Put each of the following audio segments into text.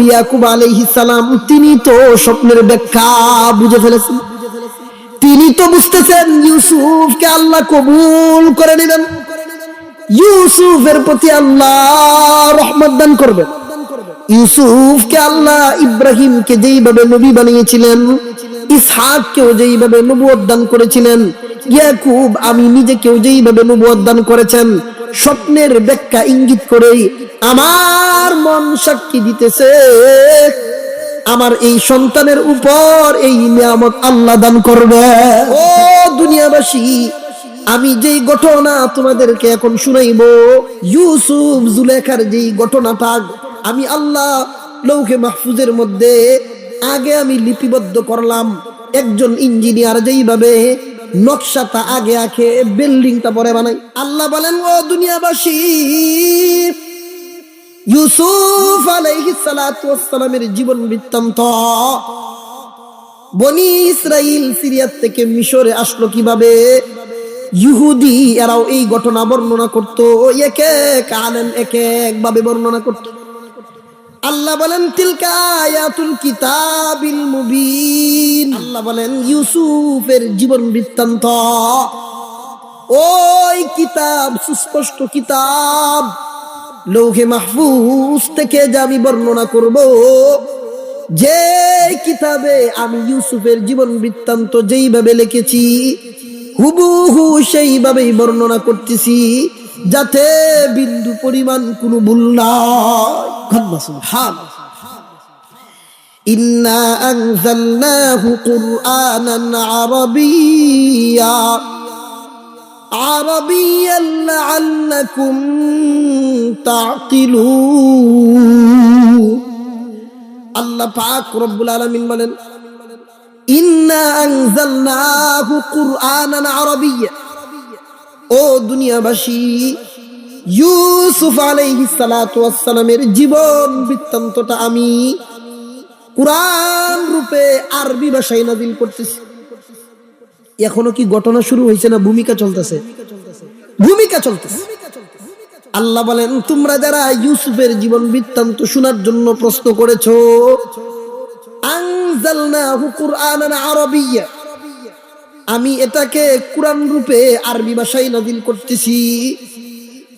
ইয়াকুব সালাম, তিনি তো স্বপ্নের ব্যাখ্যা বুঝে ফেলেছেন। তিনি তো বুঝতেছেন আল্লাহ কবুল করে নিলেন ইউসুফের প্রতি আল্লাহ রহমত দান করবেন। আল্লাহ যেইভাবে নবী বানিয়েছিলেন, ইসহাককেও যেইভাবে নবুয়ত দান করেছিলেন, ইয়াকুব আমি নিজেকেও যেইভাবে নবুয়ত দান করেছেন স্বপ্নের ব্যাখ্যা ইঙ্গিত করেই আমার মন সাক্ষী দিতেছে। আমার এই সন্তানের উপর এই নিয়ামত আল্লাহ দান করবে। ও দুনিয়াবাসী, আমি যেই ঘটনা তোমাদেরকে এখন শুনাইব, ইউসুফ জুলেখার যেই ঘটনাটা, আমি আল্লাহ লৌকে মাহফুজের মধ্যে আগে আমি লিপিবদ্ধ করলাম। একজন ইঞ্জিনিয়ার যেইভাবে নকশাটা আগে আঁকে বিল্ডিংটা পরে বানাই। আল্লাহ বলেন, ও দুনিয়াবাসী, ইউসুফ আলাইহিস সালাতু ওয়াস সালামের জীবন বৃত্তান্ত। বনি ইসরাইল সিরিয়া থেকে মিশরে আসলো কীভাবে? ইহুদি, এরাও এই ঘটনা বর্ণনা করত। এক এক আলেম এক এক ভাবে বর্ণনা করত। আল্লাহ বলেন, তিলকা কিতাবিল মুবিন। আল্লাহ বলেন, ইউসুফের জীবন বৃত্তান্ত। ওই কিতাব, সুস্পষ্ট কিতাব, লৌহে মাহফুজ থেকে যে আমি বর্ণনা করব, যে কিতাবে আমি ইউসুফের জীবন বৃত্তান্ত যেইভাবে লিখেছি, হুবহু সেইভাবেই বর্ণনা করতেছি। যাতে বিন্দু পরিমাণ কোনো ভুল নাই ইন্না আনজালনাহু কুরআনান আরাবিয়্যা عربيا لعلكم تعقلون আল্লাহ পাক রব্বুল আলামিন বলেন ইন্না আনজালনাহু কুরআনান আরাবিয়্যা ও দুনিয়াবাসী, ইউসুফ আলাইহিস সালাতু ওয়াস সালামের জীবন বৃত্তান্তটা আমি কুরআন রূপে আরবি ভাষায় নাযিল করতেছি। এখনও কি ঘটনা শুরু হয়েছে না ভূমিকা চলতেছে? ভূমিকা চলতেছে। আল্লাহ বলেন, তোমরা যারা ইউসুফের জীবন বৃত্তান্ত শোনার জন্য প্রশ্ন করেছ, আনজালনাহু কুরআনান আরাবিয়্যা। আমি এটাকে কোরআন রূপে আরবি ভাষায় নাজিল করতেছি।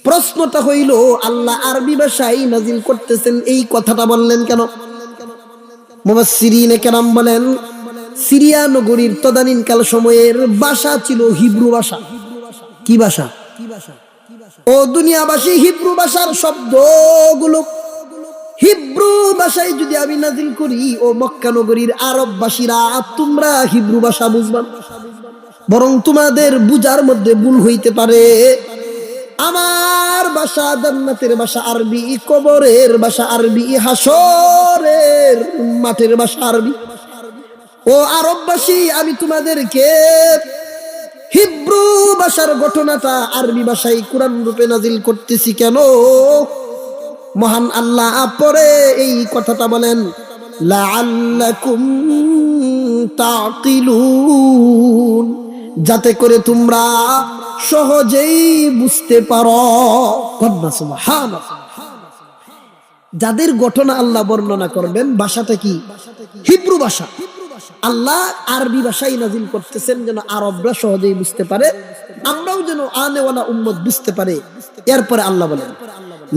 প্রশ্নটা হইল, আল্লাহ আরবি ভাষায় নাজিল করতেছেন এই কথাটা বললেন কেন? মুফাসসিরিনে কেরাম বলেন, সিরিয়া নগরীর তদানীনকাল সময়ের ভাষা ছিল হিব্রু ভাষা। কি ভাষা? ও দুনিয়াবাসী, হিব্রু ভাষার শব্দগুলো। হিব্রু ভাষায় যদি আমি নাজিল করি, ও মক্কা নগরীর আরববাসীরা তোমরা হিব্রু ভাষা বুঝবা। না। বরং তোমাদের বুজার মধ্যে ভুল হইতে পারে। আমার ভাষা জান্নাতের ভাষা আরবি কবরের ভাষা আরবি হাসরের মাঠের ভাষা আরবি। ও আরববাসী, আমি তোমাদেরকে হিব্রু ভাষার ঘটনাটা আরবি ভাষায় কোরআন রূপে নাজিল করতেছি কেন? মহান আল্লাহ পরে এই কথাটা বলেন, লাআল্লাকুম তাকিলুন যাতে করে তোমরা সহজেই বুঝতে পারো। যাদের ঘটনা আল্লাহ বর্ণনা করবেন, ভাষাটা কি? হিব্রু ভাষা। আল্লাহ আরবি ভাষাই নাজিল করতেছেন যেন আরবরা সহজেই বুঝতে পারে, আমরাও যেন আনেওয়ালা উম্মত বুঝতে পারে। এরপরে আল্লাহ বলেন,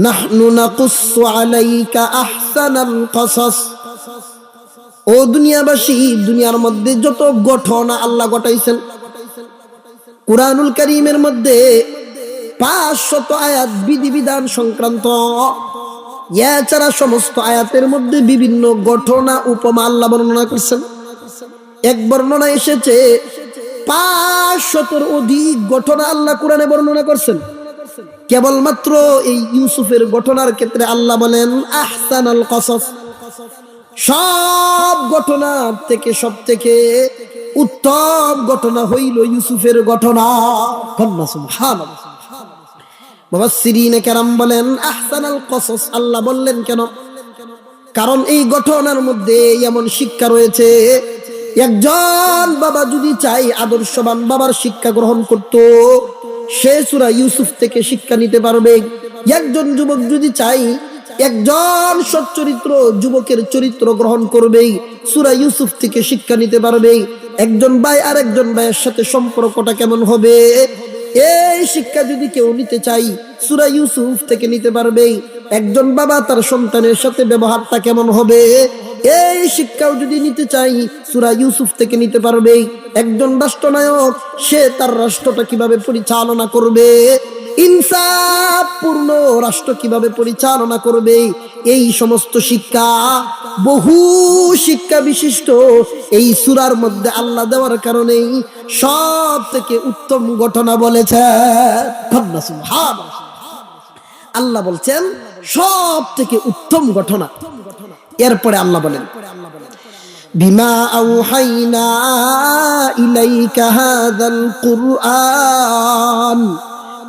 নাহনু নাকুসসু আলাইকা আহসানাল কসাস। ও দুনিয়াবাসী, দুনিয়ার মধ্যে যত ঘটনা আল্লাহ ঘটাইছেন কুরআনুল কারীমের মধ্যে পাঁচশত আয়াত বিধিবিধান সংক্রান্ত। এছাড়া সমস্ত আয়াতের মধ্যে বিভিন্ন ঘটনা, উপমা আল্লাহ বর্ণনা করছেন। এক বর্ণনা এসেছে পাঁচ শতর অধিক ঘটনা আল্লাহ কোরআনে বর্ণনা করছেন। কেবলমাত্র এই ইউসুফের ঘটনার ক্ষেত্রে আল্লাহ বলেন আহসান আল কসফ সব ঘটনা থেকে সব থেকে উত্তম ঘটনা হইল ইউসুফের ঘটনা। বাবা সিরিনে কেরাম বলেন আহসান আল কসস। আল্লাহ বললেন, কেন? কারণ এই ঘটনার মধ্যে এমন শিক্ষা রয়েছে, একজন বাবা যদি চাই আদর্শবান বাবার শিক্ষা গ্রহণ করত, সে সুরা ইউসুফ থেকে শিক্ষা নিতে পারবে। একজন যুবক যদি চাই, একজন সচ্চরিত্র, যুবকের চরিত্র গ্রহণ করবেই। সুরা ইউসুফ থেকে শিক্ষা নিতে পারবে। একজন ভাই আর একজন ভাইয়ের সাথে সম্পর্কটা কেমন হবে? এই শিক্ষা যদি কেউ নিতে চাই, সুরা ইউসুফ থেকে নিতে পারবে। একজন বাবা তার সন্তানের সাথে ব্যবহারটা কেমন হবে? এই শিক্ষাও যদি নিতে চাই, সুরা ইউসুফ থেকে নিতে পারবে। একজন রাষ্ট্রনায়ক, সে তার রাষ্ট্রটা কীভাবে পরিচালনা করবে? ইনসাফপূর্ণ রাষ্ট্র কীভাবে পরিচালনা করবে? এই সমস্ত শিক্ষা, বহু শিক্ষা বিশিষ্ট এই সুরার মধ্যে আল্লাহ দেওয়ার কারণেই সব থেকে উত্তম ঘটনা বলেছে। আল্লাহ বলছেন, সব থেকে উত্তম ঘটনা। এরপরে আল্লাহ বলেন, বিমা আউহাইনা ইলাইকা হাযাল কুরআন।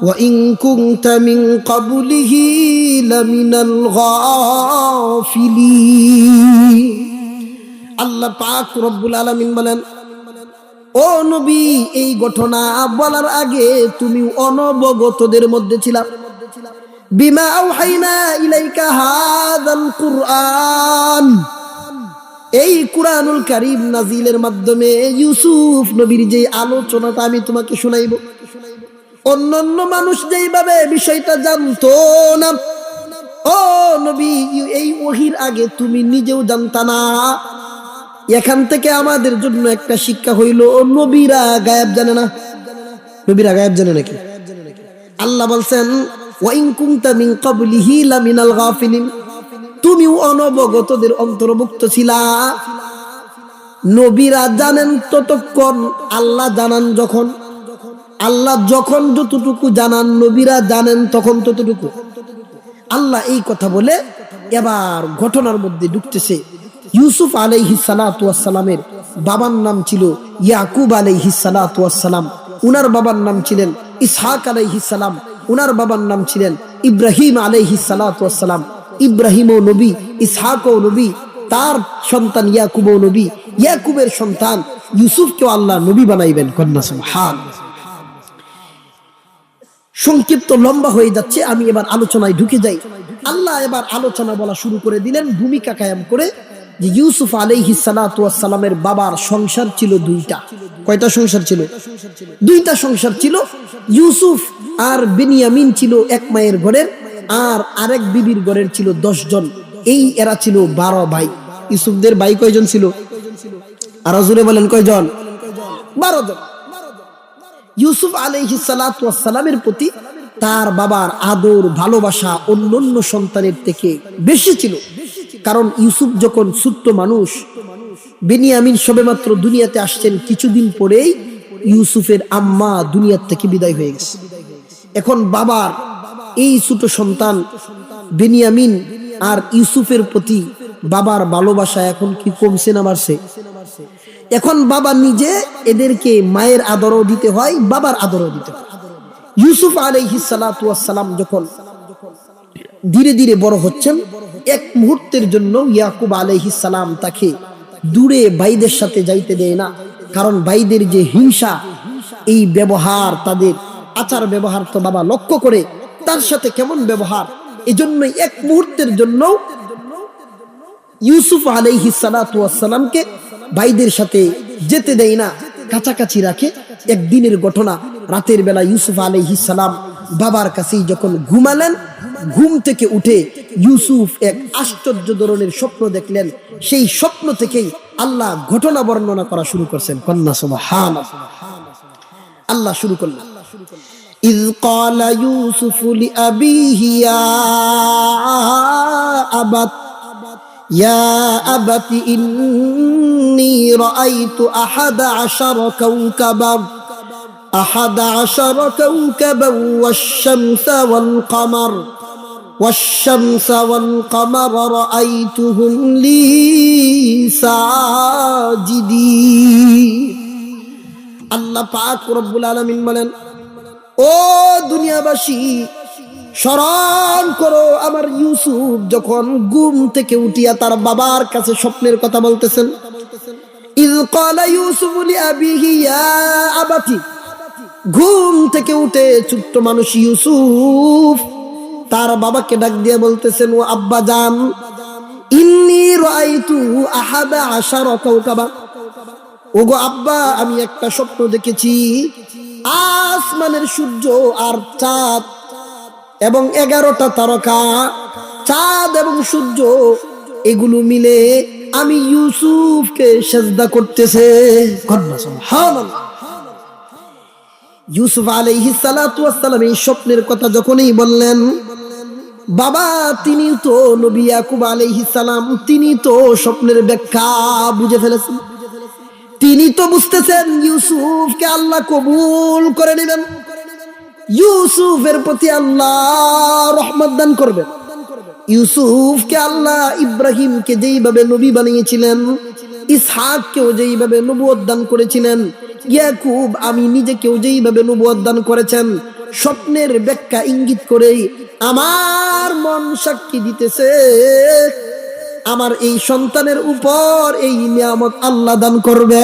وإن كنت من قبله لمن الغافلين আল্লাহ পাক রব্বুল আলামিন বলেন ও নবী এই ঘটনা বলার আগে তুমি অনবগতদের মধ্যে ছিলা বিমা আউহাইনা ইলাইকা হাযাল কুরআন এই কুরআনুল কারীম নাজিলের মাধ্যমে ইউসুফ নবীর যে আলোচনাটা আমি তোমাকে শুনাইব অন্যান্য মানুষ যেইভাবে বিষয়টা জানতো না, ও নবী, এই ওহির আগে তুমি নিজেও জানতা না। এখান থেকে আমাদের জন্য একটা শিক্ষা হইল নবীরা গায়েব জানে না। নবীরা গায়েব জানে নাকি? আল্লাহ বলছেন তুমিও অনবগতদের অন্তর্ভুক্ত ছিলা। নবীরা জানেন ততক্ষণ, আল্লাহ জানান যখন। আল্লাহ যখন যতটুকু জানান, নবীরা জানেন তখন ততটুকু। আল্লাহ এই কথা বলে এবার ঘটনার মধ্যে ঢুকতেছে। ইউসুফ আলাইহি সালামের বাবার নাম ছিল ইয়াকুব আলাইহি সালাম উনার বাবার নাম ছিলেন ইসহাক আলাইহি সালাম। উনার বাবার নাম ছিলেন ইব্রাহিম আলাইহি সালাম ইব্রাহিম ও নবী ইসহাক ও নবী, তার সন্তান ইয়াকুব ও নবী। ইয়াকুবের সন্তান ইউসুফকেও আল্লাহ নবী বানাইবেন, কন্যা সুবহান। সংক্ষিপ্ত লম্বা হয়ে যাচ্ছে, আমি এবার আলোচনায় ঢুকে যাই। আল্লাহ এবার আলোচনা বলা শুরু করে দিলেন, ভূমিকা কায়াম করে যে ইউসুফ আলাইহি সালামের বাবার সংসার ছিল দুইটা। কয়টা সংসার ছিল? দুইটা সংসার ছিল। ইউসুফ আর বেনিয়ামিন ছিল এক মায়ের ঘরের আর আরেক বিবির ঘরের ছিল দশ জন এই এরা ছিল বারো ভাই। ইউসুফদের ভাই কয়জন ছিল? আর বলেন কয়জন? বারো জন। ইউসুফ আলহি সালামের প্রতি তার বাবার আদর, ভালোবাসা অন্যান্য সন্তানের থেকে বেশি ছিল। কারণ ইউসুফ যখন ছোট্ট মানুষ, বেনিয়ামিন সবেমাত্র দুনিয়াতে আসছেন কিছুদিন পরেই ইউসুফের আম্মা দুনিয়ার থেকে বিদায় হয়ে গেছে। এখন বাবার এই ছোট সন্তান বেনিয়ামিন আর ইউসুফের প্রতি বাবার ভালোবাসা এখন কি কমছে না বাড়ছে? এখন বাবা নিজে এদেরকে মায়ের আদরও দিতে হয়, বাবার আদরও দিতে হয়। ইউসুফ আলহিসালাম যখন ধীরে ধীরে বড় হচ্ছেন, এক মুহূর্তের জন্য ইয়াকুব আলহিসাম তাকে দূরে ভাইদের সাথে যাইতে দেয় না, কারণ ভাইদের যে হিংসা, এই ব্যবহার, তাদের আচার ব্যবহার তো বাবা লক্ষ্য করে, তার সাথে কেমন ব্যবহার এজন্য এক মুহূর্তের জন্য ইউসুফ আলাইহি সালাতামকে ভাইদের সাথে যেতে দেয় না কাছাকাছি রাখে একদিনের ঘটনা রাতের বেলা ইউসুফ আলাইহি সালাম বাবার কাছেই যখন ঘুমালেন ঘুম থেকে উঠে ইউসুফ এক আশ্চর্য ধরনের স্বপ্ন দেখলেন সেই স্বপ্ন থেকেই আল্লাহ ঘটনা বর্ণনা করা শুরু করছেন কন্যা সুবহান আল্লাহ শুরু করলেন إذ قال يوسف لأبيه يا أبت يا أبت إني رأيت أحد عشر كوكبا أحد عشر كوكبا والشمس والقمر والشمس والقمر رأيتهم لي ساجدين আল্লাহ পাক রব্বুল আলামিন বলেন ও দুনিয়াবাসী স্মরণ করো আমার ইউসুফ যখন ঘুম থেকে উঠিয়া তার বাবার কাছে স্বপ্নের কথা বলতেছেন। ঘুম থেকে উঠে ছোট্ট মানুষ ইউসুফ তার বাবাকে ডাক দিয়ে বলতেছেন, ও আব্বা জান, ইন্নি রাইতু আহাদা আশারা কাওকাবা। ওগো আব্বা, আমি একটা স্বপ্ন দেখেছি, আসমানের সূর্য আর চাঁদ এবং এগারোটা তারকা, চাঁদ এবং সূর্য, এগুলো মিলে আমি ইউসুফকে সেজদা করতেছে। ইউসুফ আলাইহিস সালাতু ওয়াসসালাম এই স্বপ্নের কথা যখনই বললেন, বাবা, তিনি তো নবী ইয়াকুব আলাইহিস সালাম, তিনি তো স্বপ্নের ব্যাখ্যা বুঝে ফেলেছেন। তিনি তো বুঝতেছেন ইউসুফকে আল্লাহ কবুল করে নেবেন। ইউসুফের প্রতি আল্লাহ রহমত দান করবেন ইউসুফকে আল্লাহ ইব্রাহিমকে যেইভাবে নবী বানিয়েছিলেন, ইসহাককেও যেইভাবে নবুয়ত দান করেছিলেন, ইয়াকুব আমি নিজেকেও যেইভাবে নবুয়ত দান করেছেন, স্বপ্নের ব্যাখ্যা ইঙ্গিত করেই আমার মন সাক্ষী দিতেছে। আমার এই সন্তানের উপর এই নিয়ামত আল্লাহ দান করবে।